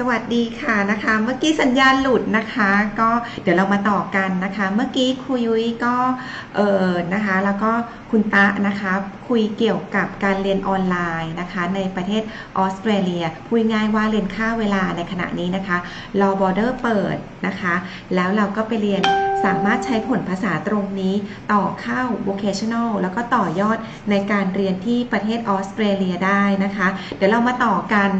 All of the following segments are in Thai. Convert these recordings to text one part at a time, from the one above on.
สวัสดีค่ะนะคะ เมื่อกี้สัญญาณหลุดนะคะ ก็เดี๋ยวเรามาต่อกันนะคะ เมื่อกี้ครูยุ้ยก็เออนะคะ แล้วก็คุณตะนะคะคุยเกี่ยวกับการเรียนออนไลน์นะคะ ในประเทศออสเตรเลียพูดง่ายว่าเรียนค่าเวลาในขณะนี้นะคะรอบอร์เดอร์เปิดนะคะ แล้วเราก็ไปเรียน สามารถใช้ผลภาษาตรงนี้ต่อเข้า vocational แล้วก็ต่อยอดในการเรียนที่ประเทศออสเตรเลียได้นะคะ เดี๋ยวเรามาต่อกัน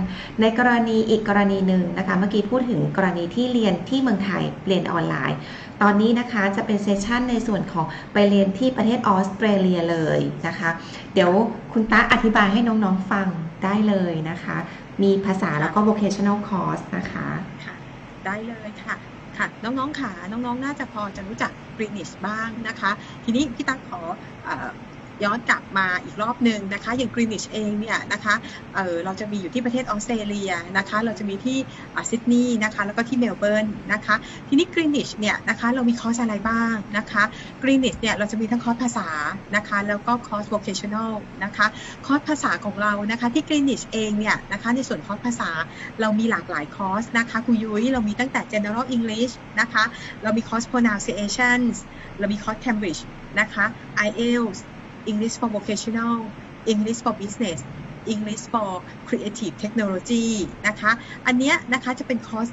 ในกรณีอีกกรณีหนึ่งนะคะ เมื่อกี้พูดถึงกรณีที่เรียนที่เมืองไทยเรียนออนไลน์ ตอนนี้นะคะจะเป็นเซสชันในส่วนของไปเรียนที่ประเทศออสเตรเลียเลยนะคะ เดี๋ยวคุณตาอธิบายให้น้องๆฟังได้เลยนะคะ มีภาษาแล้วก็ vocational course นะคะค่ะได้เลยค่ะ ค่ะน้องๆค่ะน้องๆน่าจะพอจะรู้จักกรีนิชบ้างนะคะ ทีนี้พี่ตั๊กขออ ย้อนกลับมาอีกรอบหนึ่งนะคะ อย่างกรีนิชเองเนี่ยนะคะเออเราจะมีอยู่ที่ประเทศออสเตรเลียนะคะ เราจะมีที่ซิดนีย์นะคะ แล้วก็ที่เมลเบิร์นนะคะ ทีนี้กรีนิชเนี่ยนะคะเรามีคอร์สอะไรบ้างนะคะกรีนิชเนี่ยเราจะมีทั้งคอร์สภาษานะคะ แล้วก็คอร์ส vocational นะคะ คอร์สภาษาของเรานะคะที่กรีนิชเองเนี่ยนะคะ ในส่วนคอร์สภาษาเรามีหลากหลายคอร์สนะคะครูยุ้ยเรามีตั้งแต่ general English นะคะ เรามีคอร์ส pronunciations เรามีคอร์ส Cambridge นะคะ IELTS English for vocational English for business English for creative technology นะคะอันเนี้ยนะคะจะเป็นคอร์ส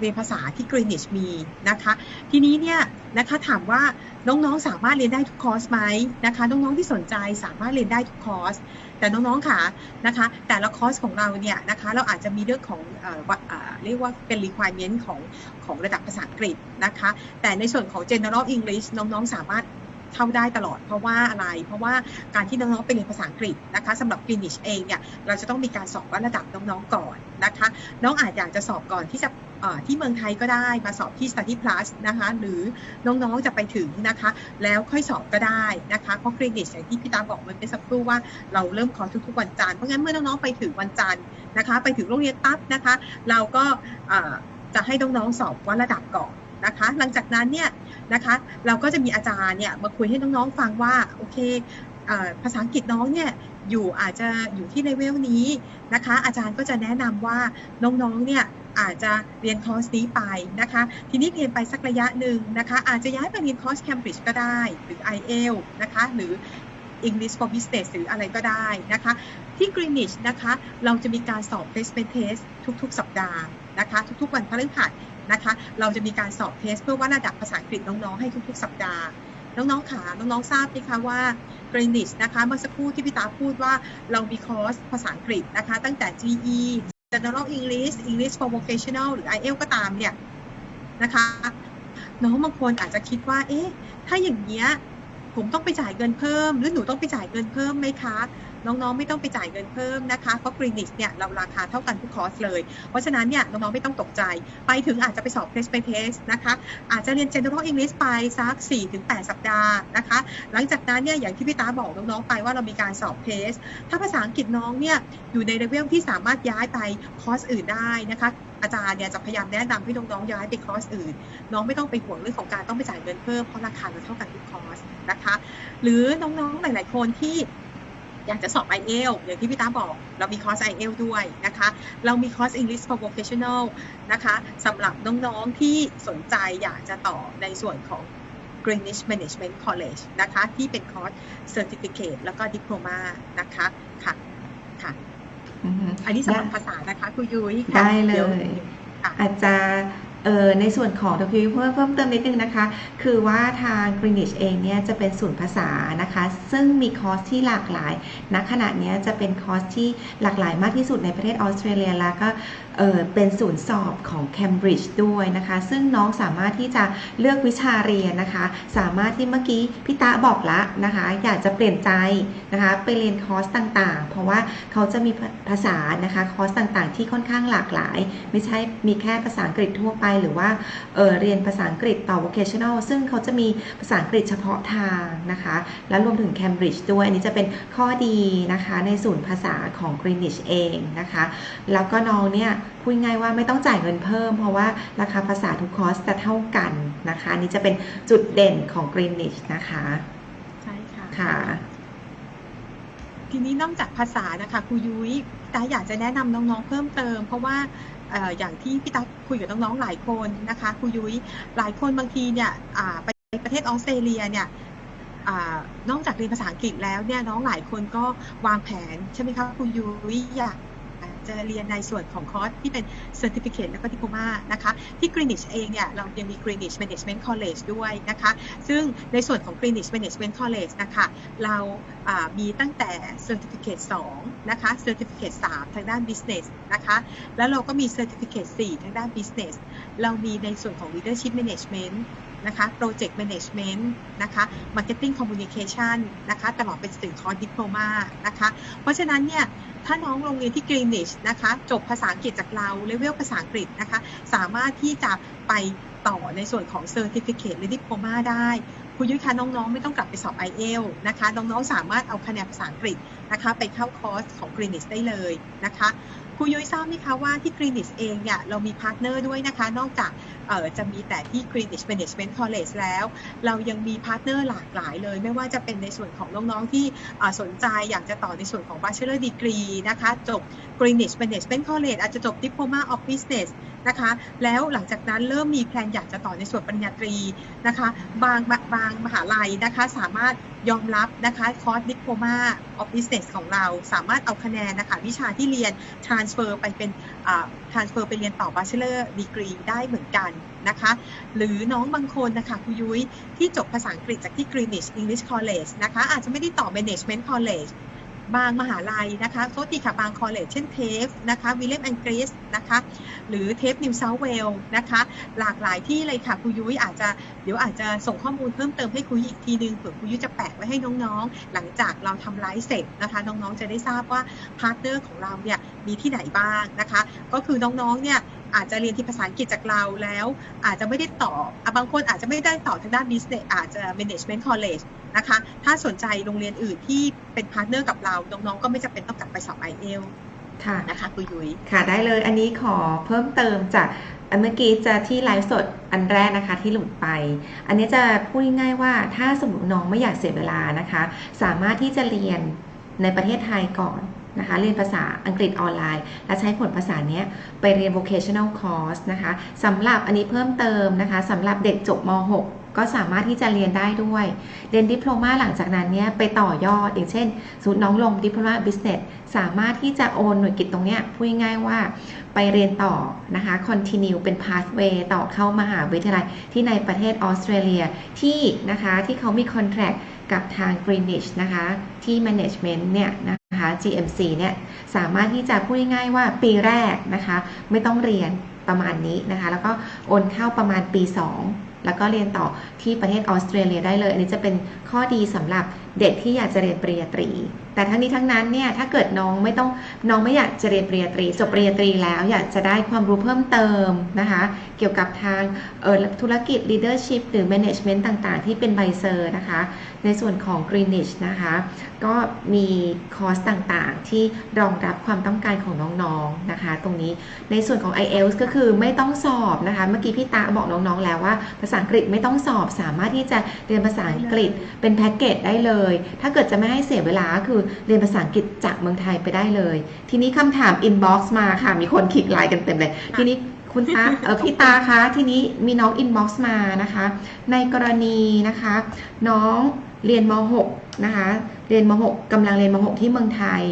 เรียนภาษาที่ Greenwich มีนะคะทีนี้เนี่ยนะคะถามว่าน้องๆสามารถเรียนได้ทุกคอร์สไหมนะคะน้องๆที่สนใจสามารถเรียนได้ทุกคอร์ส แต่น้องๆค่ะนะคะแต่ละคอร์สของเราเนี่ยนะคะเราอาจจะมีเรื่องของเอ่อเออเรียกว่าเป็น requirement ของของระดับภาษาอังกฤษนะคะแต่ในส่วนของ general English น้องๆสามารถ เข้าได้ตลอด เพราะว่าอะไร เพราะว่าการที่น้องๆไปเรียนภาษาอังกฤษนะคะสำหรับ Greenwich เองเนี่ยเราจะต้องมีการสอบวัดระดับน้องๆก่อนนะคะ น้องอาจอยากจะสอบก่อนที่จะที่เมืองไทยก็ได้มาสอบที่ Study Plus นะคะ หรือน้องๆจะไปถึงนะคะ แล้วค่อยสอบก็ได้นะคะ เพราะ Greenwich อย่างที่พี่ตาบอกมันเป็นสักครู่ว่าเราเริ่มคอร์สทุกๆวันจันทร์เพราะงั้นเมื่อน้องๆไปถึงวันจันทร์นะคะ ไปถึงโรงเรียนปั๊บนะคะ เราก็จะให้น้องๆสอบวัดระดับก่อนนะคะ หลังจากนั้นเนี่ย นะคะ เราก็จะมีอาจารย์เนี่ยมาคุยให้น้องๆฟังว่าโอเคภาษาอังกฤษน้องเนี่ยอยู่อาจจะอยู่ที่เลเวลนี้นะคะ อาจารย์ก็จะแนะนำว่าน้องๆเนี่ยอาจจะเรียนคอร์สนี้ไปนะคะ ทีนี้เรียนไปสักระยะหนึ่งนะคะ อาจจะย้ายไปเรียนคอร์ส Cambridge ก็ได้ หรือ IELTS นะคะ หรือ English for Business หรืออะไรก็ได้นะคะ ที่ Greenwich นะคะ เราจะมีการสอบ placement test ทุกๆ สัปดาห์นะคะ ทุกๆ วันพฤหัส นะคะ เราจะมีการสอบเทส เพื่อว่าระดับภาษาอังกฤษน้องๆให้ทุกๆ สัปดาห์ น้องๆขาน้องๆทราบไหมคะว่า Greenwich นะคะเมื่อสักครู่ที่พี่ตาพูดว่าเรามีคอร์สภาษาอังกฤษนะคะ ตั้งแต่ GE General English English for Vocational หรือ IELTS ก็ตามเนี่ยนะคะน้องบางคนอาจจะคิดว่า เอ๊ะ ถ้าอย่างเงี้ยผมต้องไปจ่ายเงินเพิ่ม หรือหนูต้องไปจ่ายเงินเพิ่มไหมคะ น้องๆ ไม่ต้องไปจ่ายเงินเพิ่มนะคะ เพราะ Greenwich เนี่ยเราราคาเท่ากันทุกคอร์สเลย เพราะฉะนั้นเนี่ยน้องๆ ไม่ต้องตกใจ ไปถึงอาจจะไปสอบ test by test นะคะ อาจจะเรียน general English ไปสัก 4-8 สัปดาห์นะคะ หลังจากนั้นเนี่ยอย่างที่พี่ตาบอกน้องๆ ไปว่าเรามีการสอบเทสถ้าภาษาอังกฤษน้องเนี่ยอยู่ในเลเวลที่สามารถย้ายไปคอร์สอื่นได้นะคะอาจารย์เนี่ยจะพยายามแนะนำให้น้องๆย้ายไปคอร์สอื่น น้องไม่ต้องไปห่วงเรื่องของการต้องไปจ่ายเงินเพิ่มเพราะราคาเราเท่ากันทุกคอร์สนะคะ หรือน้องๆหลาย ๆ คนที่ อยากจะสอบ i อเอลอย่างที่พี่ตาบอก เรามีคอร์ส i อเอลด้วยนะคะ เรามีคอร์ส English for Vocational นะคะสำหรับน้องๆที่สนใจอยากจะต่อในส่วนของ Greenwich Management College นะคะ ที่เป็นคอร์ส Certificate แล้วก็ Diploma นะคะค่ะค่ะอือฮึอันนี้สำหรับได้ภาษานะคะครูยุ้ยค่ะได้เลดี๋วยค่ะอาจจะเอ่อ ในส่วนของ w เพิ่มเพิ่มเติมนิดนึงนะคะ คือว่าทาง Greenwich เองเนี่ยจะเป็นศูนย์ภาษานะคะ ซึ่งมีคอร์สที่หลากหลายณขณะนี้จะเป็นคอร์สที่หลากหลายมากที่สุดในประเทศออสเตรเลียแล้วก็ เเป็นศูนย์สอบของ Cambridge ด้วยนะคะ ซึ่งน้องสามารถที่จะเลือกวิชาเรียนนะคะ สามารถที่เมื่อกี้พี่ตะบอกละนะคะ อยากจะเปลี่ยนใจนะคะ ไปเรียนคอร์สต่างๆ เพราะว่าเขาจะมีภาษานะคะคอร์สต่างๆ ที่ค่อนข้างหลากหลาย ไม่ใช่มีแค่ภาษาอังกฤษทั่วไป หรือว่าเเรียนภาษาอังกฤษต่อ vocational ซึ่งเขาจะมีภาษาอังกฤษเฉพาะทางนะคะ และรวมถึง Cambridge ด้วย อันนี้จะเป็นข้อดีนะคะในศูนย์ภาษาของ Greenwich เองนะคะ แล้วก็น้องเนี่ยพูดง่ายว่าไม่ต้องจ่ายเงินเพิ่ม เพราะว่าราคาภาษาทุกคอร์สจะเท่ากันนะคะอันนี้จะเป็นจุดเด่นของ Greenwich นะคะใช่ค่ะค่ะ ทีนี้นอกจากภาษานะคะครูยุ้ยพี่ตาอยากจะแนะนำน้องๆเพิ่มเติม เพราะว่าเอ่ออย่างที่พี่ตาคุยกับน้องๆหลายคนนะคะครูยุ้ยหลายคนบางทีเนี่ยอ่าไปประเทศออสเตรเลียเนี่ยอานอกจากเรียนภาษาอังกฤษแล้วเนี่ยน้องหลายคนก็วางแผนใช่ไหมคะครูยุ้ยอยาก จะเรียนในส่วนของคอร์สที่เป็น Certificate แล้วก็ Diploma นะคะที่ Greenwich เองเนี่ยเรายังมี Greenwich Management College ด้วยนะคะซึ่งในส่วนของ Greenwich Management College นะคะเราอ่ามีตั้งแต่ Certificate 2นะคะ Certificate 3 ทางด้าน Business นะคะแล้วเราก็มี Certificate 4 ทางด้าน Business เรามีในส่วนของ Leadership Management นะคะ Project Management นะคะ Marketing Communication นะคะ ตลอดเป็นถึงคอร์ส Diploma นะคะ เพราะฉะนั้นเนี่ย ถ้าน้องโรงเรียนที่ Greenwich นะคะจบภาษาอังกฤษจากเราเลเวลภาษาอังกฤษนะคะสามารถที่จะไปต่อในส่วนของ Certificate หรือ Diploma ได้คุณยุ้ยคะน้องๆ ไม่ต้องกลับไปสอบ IELTS นะคะน้องๆ สามารถเอาคะแนนภาษาอังกฤษนะคะไปเข้าคอร์สของ Greenwich ได้เลยนะคะครูยุ้ยทราบไหมคะว่าที่ Greenwich เองเนี่ยเรามีพาร์ทเนอร์ด้วยนะคะ นอกจาก เออจะมีแต่ที่ Greenwich Management College แล้ว เรายังมีพาร์ทเนอร์หลากหลายเลย ไม่ว่าจะเป็นในส่วนของน้องๆที่สนใจอยากจะต่อในส่วนของ Bachelor Degree นะคะจบ Greenwich Management College อาจจะจบ Diploma of Business นะคะแล้วหลังจากนั้นเริ่มมีแพลนอยากจะต่อในส่วนปริญญาตรีนะคะบางบางมหาลัยนะคะสามารถยอมรับนะคะคอร์ส Diploma of Business ของเรา สามารถเอาคะแนนนะคะวิชาที่เรียน transfer ไปเป็น transfer ไปเรียนต่อ Bachelor Degree ได้เหมือนกันนะคะ หรือน้องบางคนนะคะครูยุ้ยที่จบภาษาอังกฤษจากที่ Greenwich English College นะคะ อาจจะไม่ได้ต่อ Management College บางมหาลัยนะคะโทษทีค่ะบางคอลเลจเช่นเทฟนะคะวิลเลมแอนกริสนะคะหรือเทปนิวเซาเวลนะคะหลากหลายที่เลยค่ะครูยุ้ยอาจจะ เดี๋ยวอาจจะส่งข้อมูลเพิ่มเติมให้ครูยุ้ยอีกทีนึงเผื่อครูยุ้ยจะแปะไว้ให้น้องๆ หลังจากเราทำไลฟ์เสร็จนะคะน้องๆจะได้ทราบว่าพาร์ทเนอร์ของเราเนี่ยมีที่ไหนบ้างนะคะ ก็คือน้องๆเนี่ยอาจจะเรียนที่ภาษาอังกฤษจากเราแล้ว อาจจะไม่ได้ต่ออะบางคนอาจจะไม่ได้ต่อทางด้าน business อาจจะ management college นะคะถ้าสนใจโรงเรียนอื่นที่เป็นพาร์ทเนอร์กับเราน้องๆก็ไม่จำเป็นต้องกลับไปสอบ IEL ค่ะนะคะคุยยุ้ยค่ะได้เลยอันนี้ขอเพิ่มเติมจาก อันเมื่อกี้จะที่ไลฟ์สดอันแรกนะคะที่หลุดไป อันนี้จะพูดง่ายๆว่าถ้าสมมติน้องไม่อยากเสียเวลานะคะ สามารถที่จะเรียนในประเทศไทยก่อนนะคะ เรียนภาษาอังกฤษออนไลน์ และใช้ผลภาษาเนี้ยไปเรียน vocational course นะคะสำหรับอันนี้เพิ่มเติมนะคะสำหรับเด็กจบม .6 ก็สามารถที่จะเรียนได้ด้วย เรียนดิปโลมาหลังจากนั้นเนี่ยไปต่อยอดอย่างเช่นสมมติน้องลงดิปโลมาบิสเนสสามารถที่จะโอนหน่วยกิจตรงเนี้ยพูดง่ายว่าไปเรียนต่อนะคะ continue เป็น pathway ต่อเข้ามหาวิทยาลัยที่ในประเทศออสเตรเลียที่นะคะที่เขามี contract กับทาง Greenwich นะคะที่ management เนี่ยนะคะ GMC เนี่ยสามารถที่จะพูดง่ายๆว่าปีแรกนะคะไม่ต้องเรียนประมาณนี้นะคะ แล้วก็โอนเข้าประมาณปี 2 แล้วก็เรียนต่อที่ประเทศออสเตรเลียได้เลย อันนี้จะเป็นข้อดีสำหรับเด็กที่อยากจะเรียนปริญญาตรี แต่ทั้งนี้ทั้งนั้นเนี่ยถ้าเกิดน้องไม่ต้องน้องไม่อยากจะเรียนปริญญาตรีจบปริญญาตรีแล้วอยากจะได้ความรู้เพิ่มเติมนะคะเกี่ยวกับทางเออธุรกิจ leadership หรือ management ต่างๆ ที่เป็นใบเซอร์นะคะ ในส่วนของ Greenwich นะคะ ก็มีคอร์สต่างๆ ที่รองรับความต้องการของน้องๆนะคะ ตรงนี้ในส่วนของ IELTS ก็คือไม่ต้องสอบนะคะ เมื่อกี้พี่ตาบอกน้องๆแล้วว่า ภาษาอังกฤษไม่ต้องสอบสามารถที่จะเรียนภาษาอังกฤษเป็นแพ็กเกจได้เลย ถ้าเกิดจะไม่ให้เสียเวลาก็คือเรียนภาษาอังกฤษจากเมืองไทยไปได้เลย ทีนี้คำถาม inbox มาค่ะ มีคนคลิกไลน์กันเต็มเลย ทีนี้คุณตาเออพี่ตาคะ ทีนี้มีน้อง inbox มานะคะ ในกรณีนะคะ น้อง เรียนม .6 นะคะ เรียนม .6 กำลังเรียนม .6 ที่เมืองไทย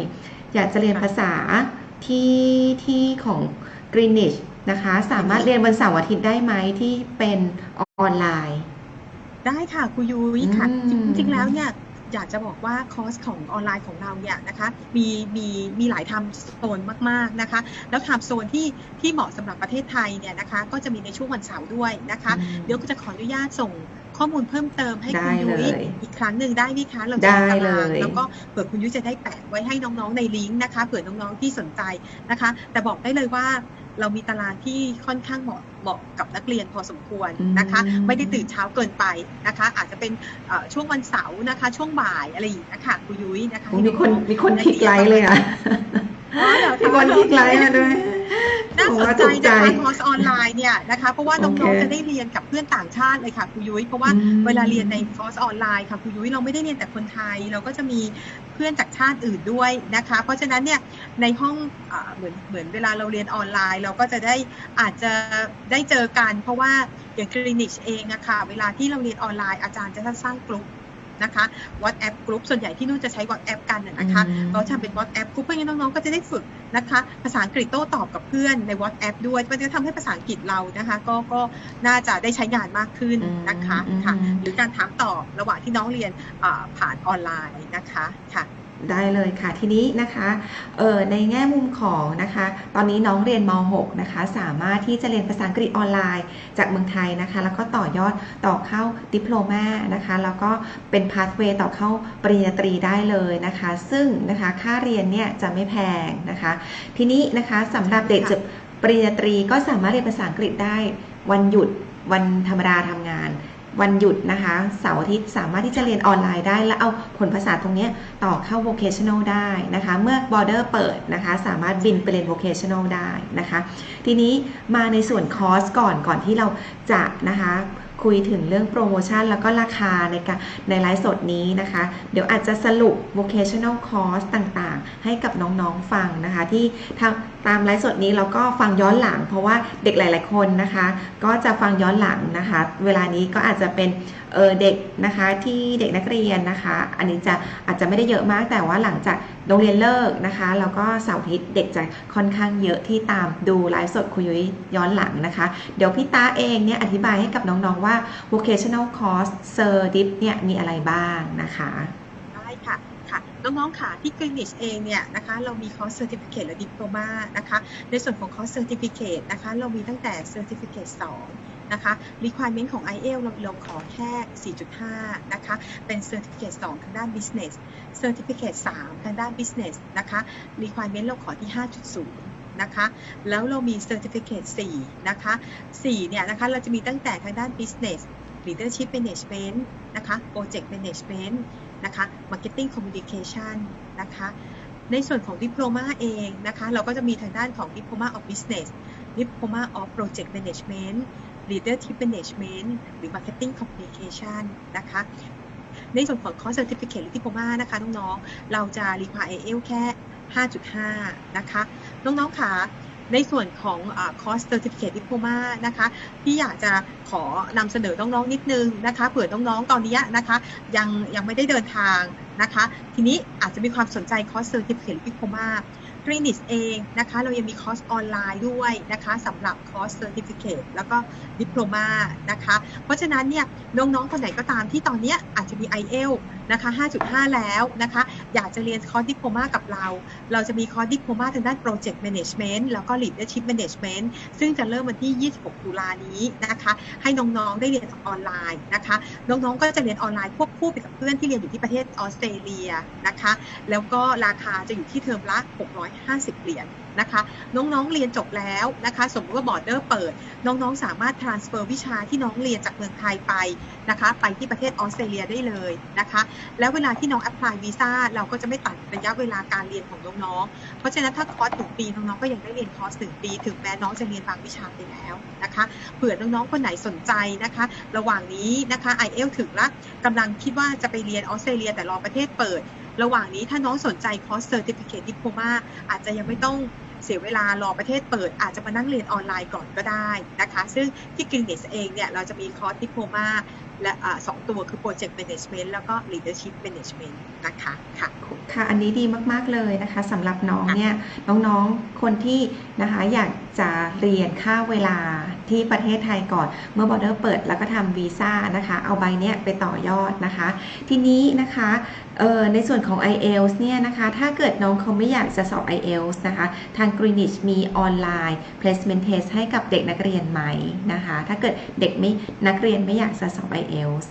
อยากจะเรียนภาษาที่ที่ของ Greenwich นะคะ สามารถเรียนวันเสาร์อาทิตย์ได้ไหมที่เป็นออนไลน์ ได้ค่ะครูยุ้ยค่ะอืมจริงๆแล้วเนี่ยอยากจะบอกว่าคอร์สของออนไลน์ของเราเนี่ยนะคะมีมีมีหลายไทม์โซนมากๆนะคะแล้วไทม์โซนที่ที่เหมาะสำหรับประเทศไทยเนี่ยนะคะก็จะมีในช่วงวันเสาร์ด้วยนะคะ เดี๋ยวก็จะขออนุญาตส่ง ข้อมูลเพิ่มเติมให้คุณได้ยุ้ยเลยอีกครั้งหนึ่งได้ไหมคะเราได้จะมีตารางเลยแล้วก็เผื่อคุณยุ้ยจะได้แปะไว้ให้น้องๆในลิงก์นะคะเผื่อน้องๆที่สนใจนะคะ แต่บอกได้เลยว่าเรามีตารางที่ค่อนข้างเหมาะเหมาะกับนักเรียนพอสมควรนะคะอืมไม่ได้ตื่นเช้าเกินไปนะคะ อาจจะเป็นเอ่อช่วงวันเสาร์นะคะ ช่วงบ่ายอะไรอย่างนี้ยค่ะคุณยุ้ยนะคะโอ้มีคนมีคนคลิกไลค์เลยอะอ๋อเหรอมีคนคลิกไลค์มาด้วยได้ น่าสนใจนะคะคอร์สออนไลน์เนี่ยนะคะเพราะว่าโอเคน้องๆจะได้เรียนกับเพื่อนต่างชาติเลยค่ะครูยุ้ยเพราะว่าอืมเวลาเรียนในคอร์สออนไลน์ค่ะครูยุ้ยเราไม่ได้เรียนแต่คนไทย เราก็จะมีเพื่อนจากชาติอื่นด้วยนะคะ เพราะฉะนั้นเนี่ยในห้องอ่าเหมือนเหมือนเวลาเราเรียนออนไลน์ เราก็จะได้อาจจะได้เจอกัน เพราะว่าอย่างคลินิกเองอะค่ะเวลาที่เราเรียนออนไลน์อาจารย์จะสร้างกลุ่ม นะคะ WhatsApp กลุ่มส่วนใหญ่ที่นู่นจะใช้ WhatsApp กันน่ะนะคะอืมเราทำเป็น WhatsApp กลุ่มเพราะงั้นน้องๆก็จะได้ฝึกนะคะภาษาอังกฤษโต้ตอบกับเพื่อนใน WhatsApp ด้วยมันจะทำให้ภาษาอังกฤษเรานะคะก็ก็น่าจะได้ใช้งานมากขึ้นนะคะอืมค่ะอืมหรือการถามตอบระหว่างที่น้องเรียนอ่าผ่านออนไลน์นะคะค่ะ ได้เลยค่ะทีนี้นะคะเอ่อในแง่มุมของนะคะ ตอนนี้น้องเรียนม .6 นะคะ สามารถที่จะเรียนภาษาอังกฤษออนไลน์ จากเมืองไทยนะคะ แล้วก็ต่อยอดต่อเข้าดิปโลมานะคะ แล้วก็เป็นพาสเวย์ต่อเข้าปริญญาตรีได้เลยนะคะ ซึ่งนะคะค่าเรียนเนี่ยจะไม่แพงนะคะ ทีนี้นะคะสำหรับเด็กจบปริญญาตรีก็สามารถเรียนภาษาอังกฤษได้วันหยุดวันธรรมดาทำงาน วันหยุดนะคะเสาร์อาทิตย์สามารถที่จะเรียนออนไลน์ได้ แล้วเอาผลภาษาตรงนี้ต่อเข้า vocational ได้นะคะ เมื่อ border เปิดนะคะ สามารถบินไปเรียน vocational ได้นะคะ ทีนี้มาในส่วนคอร์สก่อนก่อนที่เราจะนะคะ คุยถึงเรื่องโปรโมชั่นแล้วก็ราคาในการในไลฟ์สดนี้นะคะ เดี๋ยวอาจจะสรุป vocational course ต่างๆ ให้กับน้องๆฟังนะคะ ที่ทางตามไลฟ์สดนี้เราก็ฟังย้อนหลัง เพราะว่าเด็กหลาย ๆ คนนะคะ ก็จะฟังย้อนหลังนะคะ เวลานี้ก็อาจจะเป็น เออเด็กนะคะที่เด็กนักเรียนนะคะ อันนี้จะอาจจะไม่ได้เยอะมากแต่ว่าหลังจากโรงเรียนเลิกนะคะแล้วก็เสาร์อาทิตย์เด็กจะค่อนข้างเยอะที่ตามดูไลฟ์สดคุยยุ้ยย้อนหลังนะคะ เดี๋ยวพี่ตาเองเนี่ยอธิบายให้กับน้องๆว่า vocational course s e r d i p เนี่ยมีอะไรบ้างนะคะได้ค่ะค่ะน้องๆค่ะที่ Greenwich เองเนี่ยนะคะเรามีคอร์ส Certificate และ Diploma นะคะในส่วนของคอร์ส Certificate นะคะเรามีตั้งแต่ Certificate 2 นะคะ requirement ของ IELTS เราเราขอแค่ 4.5 นะคะ เป็น Certificate 2 ทางด้าน Business Certificate 3 ทางด้าน Business นะคะ requirement เราขอที่ 5.0นะคะแล้วเรามี Certificate 4 นะคะ 4 เนี่ยนะคะ เราจะมีตั้งแต่ทางด้าน Business Leadership Management นะคะ Project Management นะคะ Marketing Communication นะคะ ในส่วนของ Diploma เองนะคะ เราก็จะมีทางด้านของ Diploma of Business Diploma of Project Management Leadership Management หรือ Marketing Communication นะคะในส่วนของ Course Certificate หรือ Diploma นะคะน้องๆ เราจะ require IELTS แค่ 5.5 นะคะ น้องๆค่ะในส่วนของคอร์สเซอร์ติฟิเคตดิโพมานะคะพี่อยากจะขอนำเสนอน้องๆนิดนึงนะคะเผื่อน้องๆตอนนี้นะคะยังยังไม่ได้เดินทางนะคะ ทีนี้อาจจะมีความสนใจคอร์สเซอร์ติฟิเคตดิโพมากรีนิสเองนะคะเรายังมีคอร์สออนไลน์ด้วยนะคะสำหรับคอร์สเซอร์ติฟิเคตแล้วก็ดิโพมานะคะเพราะฉะนั้นเนี่ยน้องๆคนไหนก็ตามที่ตอนนี้อาจจะมี IELTS นะคะ 5.5 แล้วนะคะ อยากจะเรียนคอร์สดิโพมากับเรา เราจะมีคอร์สดิโพมาทางด้าน Project Management แล้วก็ Leadership Management ซึ่งจะเริ่มวันที่ 26 ตุลานี้นะคะ ให้น้องๆได้เรียนออนไลน์นะคะ น้องๆก็จะเรียนออนไลน์ควบคู่ไปกับเพื่อนที่เรียนอยู่ที่ประเทศออสเตรเลียนะคะ แล้วก็ราคาจะอยู่ที่เทอมละ 650 เหรียญ นะคะ น้องๆเรียนจบแล้วนะคะ สมมติว่าบอร์เดอร์เปิด น้องๆ สามารถ transfer วิชาที่น้องเรียนจากเมืองไทยไปนะคะ ไปที่ประเทศออสเตรเลียได้เลยนะคะ แล้วเวลาที่น้อง apply visa เราก็จะไม่ตัดระยะเวลาการเรียนของน้องๆ เพราะฉะนั้นถ้าคอร์สหนึ่งปีน้องๆก็ยังได้เรียนคอร์สหนึ่งปี ถึงแม้น้องจะเรียนบางวิชาไปแล้วนะคะเผื่อน้องๆคนไหนสนใจนะคะ ระหว่างนี้นะคะ IELTS ถึงละกำลังคิดว่าจะไปเรียนออสเตรเลียแต่รอประเทศเปิด ระหว่างนี้ถ้าน้องสนใจคอร์ส Certificate Diploma อาจจะยังไม่ต้อง เสียเวลารอประเทศเปิด อาจจะมานั่งเรียนออนไลน์ก่อนก็ได้นะคะ ซึ่งที่กรีนเนสเองเนี่ยเราจะมีคอร์สดิโพมาและอ่าสองตัวคือ Project Management แล้วก็ Leadership Management นะคะค่ะค่ะ อันนี้ดีมาก ๆ เลยนะคะสำหรับน้องเนี่ย น้องๆ คนที่นะคะอยากจะเรียนค่าเวลาที่ประเทศไทยก่อน เมื่อบอร์เดอร์เปิดแล้วก็ทำวีซ่านะคะ เอาใบเนี้ยไปต่อยอดนะคะ ทีนี้นะคะ เอ่อในส่วนของ IELTS เนี่ยนะคะ ถ้าเกิดน้องเขาไม่อยากจะสอบ IELTS นะคะ ทาง Greenwich มีออนไลน์ placement test ให้กับเด็กนักเรียนไหมนะคะ ถ้าเกิดเด็กไม่นักเรียนไม่อยากจะสอบ IELTS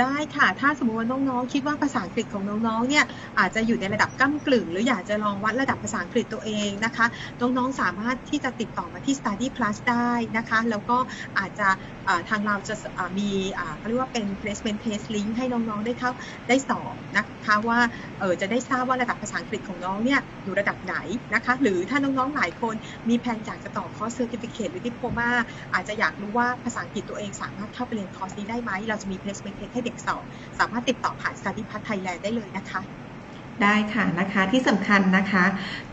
ได้ค่ะ ถ้าสมมติว่าน้องๆ คิดว่าภาษาอังกฤษของน้องๆ เนี่ยอาจจะอยู่ในระดับก้ากลึ่ง หรืออยากจะลองวัดระดับภาษาอังกฤษตัวเองนะคะ น้องๆ สามารถที่จะติดต่อมาที่ Study Plus ได้นะคะ แล้วก็อาจจะ ทางเราจะมีเขาเรียกว่าเป็น placement test link ให้น้องๆได้เข้าได้สอบนะคะว่าจะได้ทราบว่าระดับภาษาอังกฤษของน้องเนี่ยอยู่ระดับไหนนะคะหรือถ้าน้องๆหลายคนมีแผนอยากจะต่อคอร์ส certificate หรือ diploma อาจจะอยากรู้ว่าภาษาอังกฤษตัวเองสามารถเข้าไปเรียนคอร์สนี้ได้ไหมเราจะมี placement test ให้เด็กสอบสามารถติดต่อผ่าน Study Pass Thailand ได้เลยนะคะ ได้ค่ะนะคะที่สำคัญนะคะ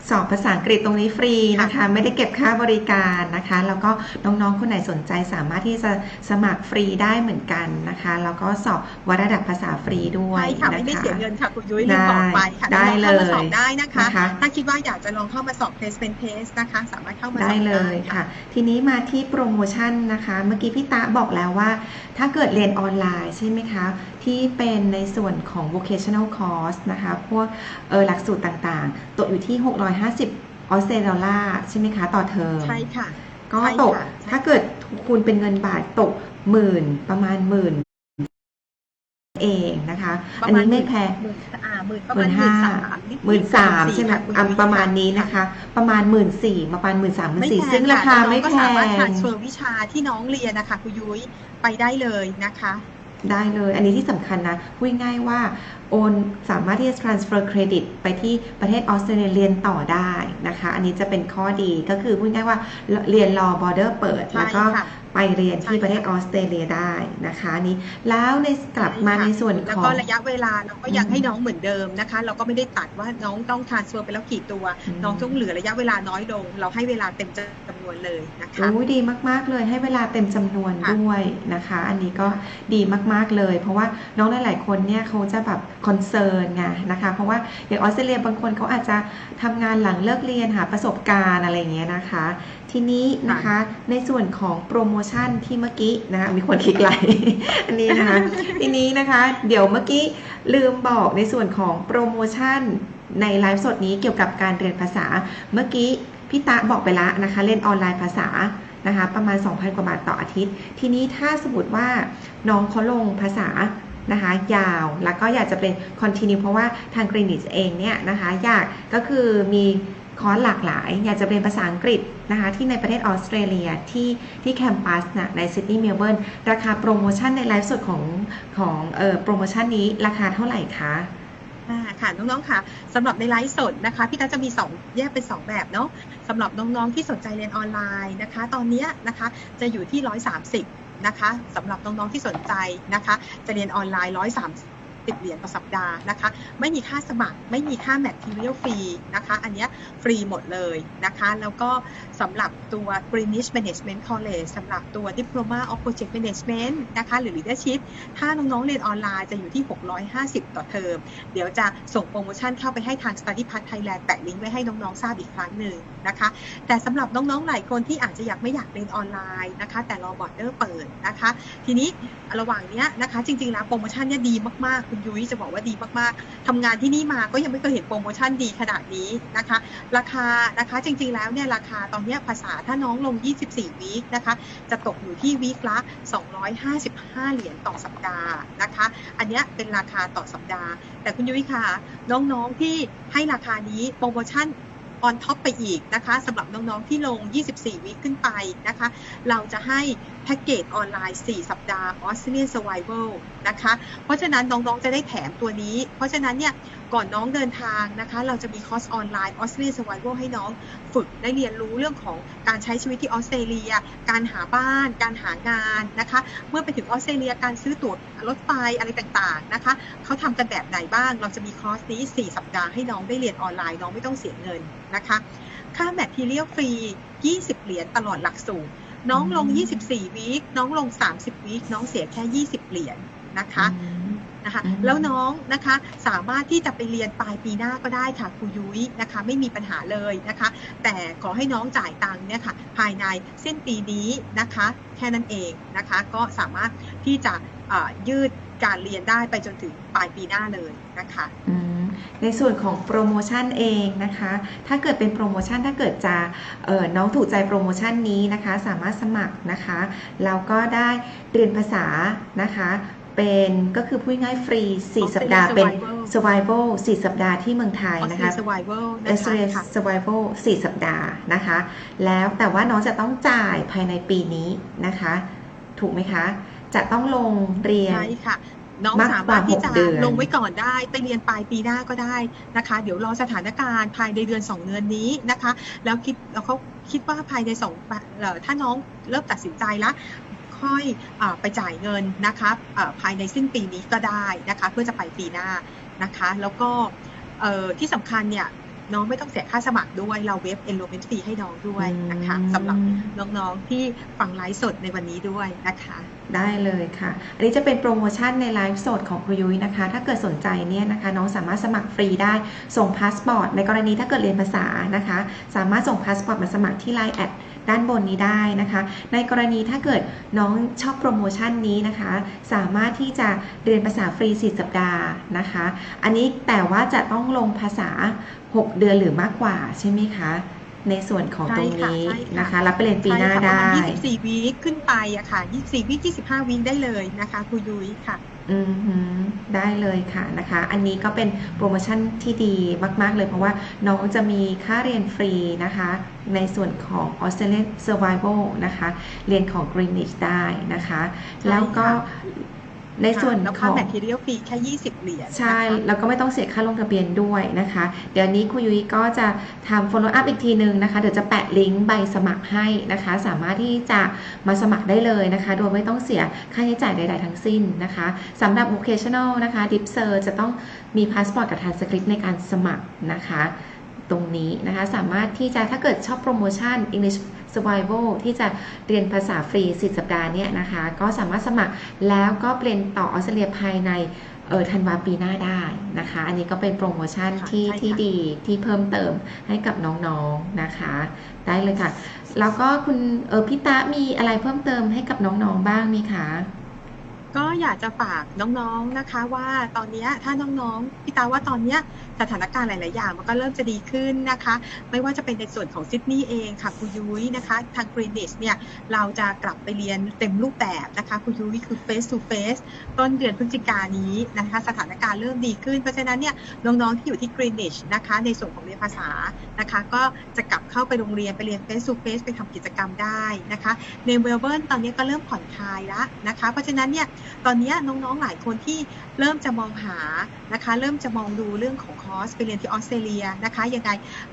สอบภาษาอังกฤษตรงนี้ฟรีนะคะ ไม่ได้เก็บค่าบริการนะคะ แล้วก็น้องๆคนไหนสนใจสามารถที่จะสมัครฟรีได้เหมือนกันนะคะแล้วก็สอบวัดระดับภาษาฟรีด้วยใช่ค่ะนะคะไม่ได้เสียเงินค่ะคุณยุ้ยลืมบอกไปค่ะได้น้องๆเข้ามาเลยสอบได้นะคะนะคะ ถ้าคิดว่าอยากจะลองเข้ามาสอบ placement test นะคะ สามารถเข้ามาสอบได้เลยค่ะ ทีนี้มาที่โปรโมชั่นนะคะ เมื่อกี้พี่ตาบอกแล้วว่า ถ้าเกิดเรียนออนไลน์ใช่ไหมคะที่เป็นในส่วนของ vocational course นะคะ พวกเออหลักสูตรต่างๆ ตกอยู่ที่ 650 ออสเตรเลียดอลลาร์ใช่ไหมคะต่อเทอมใช่ค่ะ ก็ใช่ตกค่ะใช่ถ้าเกิดคูณเป็นเงินบาทตกหมื่นประมาณหมื่นเองนะคะปอัระนมาณนี้ไม่แพงหมื่นอ่าหมื่นประหมามื่ณนหมื่ห้านสามนิดๆหมื่นสามใช่ไหมค่ะคุณอะยุ้ยประมาณนี้นะคะ ประมาณหมื่นสี่ประมาณหมื่นสามหมื่นไม่สี่แพงซึ่งราคาะไม่น้องแพก็สามารถง transfer วิชาที่น้องเรียนนะคะคุณยุ้ยไปได้เลยนะคะ ได้เลย อันนี้ที่สำคัญนะพูดง่ายว่าโอนสามารถที่จะ transfer credit ไปที่ประเทศออสเตรเลียเรียนต่อได้นะคะ อันนี้จะเป็นข้อดีก็คือพูดง่ายว่าเรียนรอ border เปิด แล้วก็ ไปเรียนที่ใช่ค่ะประเทศออสเตรเลียได้นะคะอันนี้แล้วในกลับมาในส่วนแล้วของก็ระยะเวลาเราก็ยังอืมให้น้องเหมือนเดิมนะคะ เราก็ไม่ได้ตัดว่าน้องต้องทานซัวไปแล้วกี่ตัวอืมน้องต้องเหลือระยะเวลาน้อยลง เราให้เวลาเต็มจำนวนเลยนะคะโอ้ยดีมากๆเลยให้เวลาเต็มจำนวนค่ะด้วยนะคะ อันนี้ก็ดีมากๆเลย เพราะว่าน้องหลายๆคนเนี่ยเขาจะแบบคอนเซิร์นไงนะคะเพราะว่าอย่างออสเตรเลียบางคนเขาอาจจะทำงานหลังเลิกเรียนหาประสบการณ์อะไรอย่างเงี้ยนะคะ ทีนี้นะคะในส่วนของโปรโมชั่นที่เมื่อกี้นะคะมีคนคลิกไลค์อันนี้นะคะทีนี้นะคะ เดี๋ยวเมื่อกี้ลืมบอกในส่วนของโปรโมชั่นในไลฟ์สดนี้เกี่ยวกับการเรียนภาษา เมื่อกี้พี่ตะบอกไปแล้วนะคะ เล่นออนไลน์ภาษานะคะ ประมาณ 2,000 กว่าบาทต่ออาทิตย์ ทีนี้ถ้าสมมติว่าน้องเขาลงภาษานะคะยาวแล้วก็อยากจะเป็น continue เพราะว่าทาง Greenwich เองเนี่ยนะคะ อยากก็คือมี คอร์สหลากหลาย อยากจะเรียนภาษาอังกฤษนะคะที่ในประเทศออสเตรเลียที่ที่แคมปัสนะในซิดนีย์เมลเบิร์นราคาโปรโมชั่นในไลฟ์สดของของเอ่อโปรโมชั่นนี้ราคาเท่าไหร่คะค่ะน้องๆค่ะสำหรับในไลฟ์สดนะคะพี่ตาจะมี 2 แยกเป็น 2 แบบเนาะสำหรับน้องๆที่สนใจเรียนออนไลน์นะคะ ตอนนี้นะคะจะอยู่ที่ 130นะคะสำหรับน้องๆที่สนใจนะคะ จะเรียนออนไลน์ 130 เหรียญต่อสัปดาห์นะคะ ไม่มีค่าสมัคร ไม่มีค่า material ฟรีนะคะ อันนี้ฟรีหมดเลยนะคะ แล้วก็สำหรับตัว Greenwich Management College สำหรับตัว Diploma of Project Management นะคะ หรือ Leadership ถ้าน้องๆเรียนออนไลน์จะอยู่ที่ 650 ต่อเทอม เดี๋ยวจะส่งโปรโมชั่นเข้าไปให้ทาง Study Pass Thailand แปะลิงก์ไว้ให้น้องๆทราบอีกครั้งหนึ่งนะคะ แต่สำหรับน้องๆหลายคนที่อาจจะอยากไม่อยากเรียนออนไลน์นะคะ แต่รอบอร์ดเดอร์เปิดนะคะ ทีนี้ระหว่างเนี้ยนะคะ จริงๆแล้วโปรโมชั่นเนี้ยดีมากๆ คุณยุ้ยจะบอกว่าดีมากๆทำงานที่นี่มาก็ยังไม่เคยเห็นโปรโมชั่นดีขนาดนี้นะคะ ราคานะคะจริงๆแล้วเนี่ยราคาตอนเนี้ยภาษาถ้าน้องลง 24 วีคนะคะ จะตกอยู่ที่วีคละ 255 เหรียญต่อสัปดาห์นะคะ อันเนี้ยเป็นราคาต่อสัปดาห์ แต่คุณยุ้ยค่ะน้องๆที่ให้ราคานี้โปรโมชั่น ออนท็อปไปอีกนะคะสำหรับน้องๆที่ลง 24 วิขึ้นไปนะคะ เราจะให้แพ็กเกจออนไลน์ 4 สัปดาห์ Australian Survival นะคะ เพราะฉะนั้นน้องๆจะได้แถมตัวนี้ เพราะฉะนั้นเนี่ย ก่อนน้องเดินทางนะคะ เราจะมีคอร์สออนไลน์ Australian Survival ให้น้องฝึกได้เรียนรู้เรื่องของการใช้ชีวิตที่ออสเตรเลีย การหาบ้าน การหางานนะคะ เมื่อไปถึงออสเตรเลียการซื้อตั๋วรถไฟอะไรต่างๆนะคะเขาทำกันแบบไหนบ้าง เราจะมีคอร์สนี้ 4 สัปดาห์ให้น้องได้เรียนออนไลน์น้องไม่ต้องเสียเงินนะคะ ค่าแมททีเรียลฟรี 20 เหรียญตลอดหลักสูตรน้องลง 24 วีค น้องลง 30 วีค น้องเสียแค่ 20 เหรียญนะคะ นะคะอืมแล้วน้องนะคะสามารถที่จะไปเรียนปลายปีหน้าก็ได้ค่ะครูยุ้ยนะคะ ไม่มีปัญหาเลยนะคะ แต่ขอให้น้องจ่ายตังค์เนี่ยค่ะภายในสิ้นปีนี้นะคะ แค่นั้นเองนะคะ ก็สามารถที่จะอ่ายืดการเรียนได้ไปจนถึงปลายปีหน้าเลยนะคะอืมในส่วนของโปรโมชั่นเองนะคะ ถ้าเกิดเป็นโปรโมชั่นถ้าเกิดจะเอ่อน้องถูกใจโปรโมชั่นนี้นะคะ สามารถสมัครนะคะ แล้วก็ได้เรียนภาษานะคะ เป็นก็คือพูดง่ายๆฟรี 4 สัปดาห์เป็น survival 4 สัปดาห์ที่เมืองไทยออสนะเตรคะเลีย survival เอนะสเรียคะค่ะ survival 4 สัปดาห์นะคะ แล้วแต่ว่าน้องจะต้องจ่ายภายในปีนี้นะคะ ถูกไหมคะ จะต้องลงเรียนใช่ค่ะน้องมากสากว่ามารถที่จะหกเดือนลงไว้ก่อนได้ไปเรียนปลายปีหน้าก็ได้นะคะ เดี๋ยวรอสถานการณ์ภายในเดือนสองเดือนนี้นะคะ แล้วคิดแล้วเขาคิดว่าภายในสองเอ่อถ้าน้องเริ่มตัดสินใจแล้ว ค่อยอาไปจ่ายเงินนะคะอ่าภายในสิ้นปีนี้ก็ได้นะคะเพื่อจะไปปีหน้านะคะแล้วก็เอ่อที่สำคัญเนี่ยน้องไม่ต้องเสียค่าสมัครด้วย เราเว็บ enrollment fee ให้น้องด้วยนะคะสำหรับน้องๆที่ฟังไลฟ์สดในวันนี้ด้วยนะคะ ได้เลยค่ะ อันนี้จะเป็นโปรโมชั่นในไลฟ์สดของครูยุ้ยนะคะ ถ้าเกิดสนใจเนี่ยนะคะ น้องสามารถสมัครฟรีได้ ส่งพาสปอร์ต ในกรณีถ้าเกิดเรียนภาษานะคะ สามารถส่งพาสปอร์ตมาสมัครที่ไลน์แอดด้านบนนี้ได้นะคะ ในกรณีถ้าเกิดน้องชอบโปรโมชั่นนี้นะคะ สามารถที่จะเรียนภาษาฟรี 4 สัปดาห์นะคะ อันนี้แต่ว่าจะต้องลงภาษา 6 เดือนหรือมากกว่าใช่ไหมคะ ในส่วนของตรงนี้ใช่ค่ะใช่ค่ะนะคะ รับไปเรียนปีหน้าใช่ค่ะได้ประมาณ24 วีคขึ้นไปอะค่ะ 24 วีค 25 วีคได้เลยนะคะครูยุ้ยค่ะ อืมหือได้เลยค่ะนะคะ อันนี้ก็เป็นโปรโมชั่นที่ดีมาก ๆ เลยเพราะว่าน้องจะมีค่าเรียนฟรีนะคะ ในส่วนของ Australian Survival นะคะ เรียนของ Greenwich ได้นะคะใช่แล้วก็ค่ะ ในส่วนแล้วขค่าองแมทเทียลฟรีแค่20 เหรียญนะคะใช่ แล้วก็ไม่ต้องเสียค่าลงทะเบียนด้วยนะคะ เดี๋ยวนี้ครูยุ้ยก็จะทำ follow up อีกทีนึงนะคะ เดี๋ยวจะแปะลิงก์ใบสมัครให้นะคะ สามารถที่จะมาสมัครได้เลยนะคะ โดยไม่ต้องเสียค่าใช้จ่ายใด ๆ ทั้งสิ้นนะคะสำหรับ vocational นะคะ dip ser จะต้องมีพาสปอร์ตกับ transcript ในการสมัครนะคะ ตรงนี้นะคะ สามารถที่จะถ้าเกิดชอบโปรโมชั่น English Survival ที่จะเรียนภาษาฟรี 10 สัปดาห์เนี่ยนะคะ ก็สามารถสมัครแล้วก็เปลี่ยนต่อออสเตรเลียภายในเออธันวาปีหน้าได้นะคะ อันนี้ก็เป็นโปรโมชั่นค่ะที่ใช่ค่ะที่ดีที่เพิ่มเติมให้กับน้องๆนะคะ ได้เลยค่ะ แล้วก็คุณเออพี่ตะมีอะไรเพิ่มเติมให้กับน้องๆบ้างไหมคะ ก็อยากจะฝากน้องๆนะคะ ว่าตอนนี้ถ้าน้องๆพี่ตาว่าตอนนี้สถานการณ์หลายๆอย่างมันก็เริ่มจะดีขึ้นนะคะ ไม่ว่าจะเป็นในส่วนของซิดนีย์เองค่ะครูยุ้ยนะคะ ทางกรีนิชเนี่ยเราจะกลับไปเรียนเต็มรูปแบบนะคะครูยุ้ยคือ face to face ต้นเดือนพฤศจิกายนนี้นะคะ สถานการณ์เริ่มดีขึ้น เพราะฉะนั้นเนี่ยน้องๆที่อยู่ที่กรีนิชนะคะ ในส่วนของเรียนภาษานะคะ ก็จะกลับเข้าไปโรงเรียนไปเรียน face to face ไปทำกิจกรรมได้นะคะในเมลเบิร์นตอนนี้ก็เริ่มผ่อนคลายแล้วนะคะ เพราะฉะนั้นเนี่ยตอนนี้น้องๆหลายคนที่เริ่มจะมองหานะคะ เริ่มจะมองดูเรื่องของคอร์สไปเรียนที่ออสเตรเลียนะคะยังไง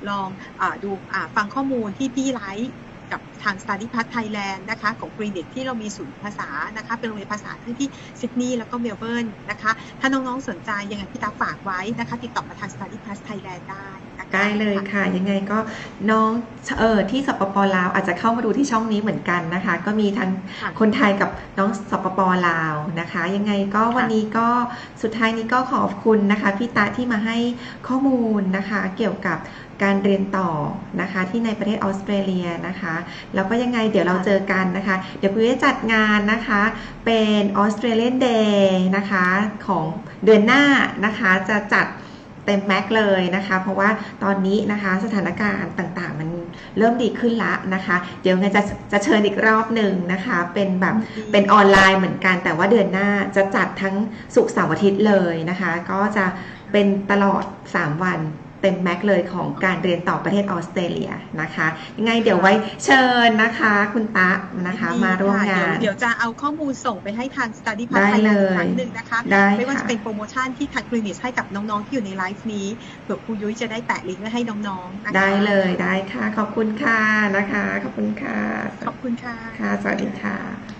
ลองอดูอฟังข้อมูลที่พี่ไลฟ์ กับทาง Study Pass Thailand นะคะของ g r e e n i c h ที่เรามีศูนย์ภาษานะคะเป็นโรงเรียนภาษาทั้งที่ซิดนีย์แล้วก็เมลเบิร์นนะคะถ้าน้องๆสนใจยังไงพี่ตาฝากไว้นะคะติดต่อมาทาง Study Pass Thailand ได้นะคะได้เลยค่ะ ยังไงก็น้องเออที่สปปลาวอาจจะเข้ามาดูที่ช่องนี้เหมือนกันนะคะ ก็มีทั้งค่ะคนไทยกับน้องสปปลาวนะคะ ยังไงก็วันนี้ก็สุดท้ายนี้ก็ขอบคุณนะคะพี่ตาที่มาให้ข้อมูลนะคะ เกี่ยวกับ การเรียนต่อนะคะที่ในประเทศออสเตรเลียนะคะแล้วก็ยังไงเดี๋ยวเราเจอกันนะคะ เดี๋ยวคุณจะจัดงานนะคะเป็นออสเตรเลียนเดย์นะคะของเดือนหน้านะคะจะจัดเต็มแม็กเลยนะคะ เพราะว่าตอนนี้นะคะสถานการณ์ต่างๆ มันเริ่มดีขึ้นละนะคะ เดี๋ยวไงจะจะเชิญอีกรอบหนึ่งนะคะ เป็นแบบเป็นออนไลน์เหมือนกัน แต่ว่าเดือนหน้าจะจัดทั้งศุกร์เสาร์อาทิตย์เลยนะคะ ก็จะเป็นตลอด 3 วัน เต็มแม็กเลยของการเรียนต่อประเทศออสเตรเลียนะคะยังไงเดี๋ยวไว้เชิญนะคะ คุณตะนะคะดีมาร่วมค่ะงานเดี๋ยวเดี๋ยวจะเอาข้อมูลส่งไปให้ทาง Study ได้ Pass เล Thailand ยอีกครั้งหนึ่งนะคะได้ไม่ว่าค่ะจะเป็นโปรโมชั่นที่ทางคลินิกให้กับน้อง ๆ ที่อยู่ในไลฟ์นี้เผื่อครูยุ้ยจะได้แปะลิงก์ไว้ให้น้องๆนะคะได้เลยได้ค่ะ ขอบคุณค่ะนะคะ ขอบคุณค่ะ ขอบคุณค่ะค่ะ สวัสดีค่ะ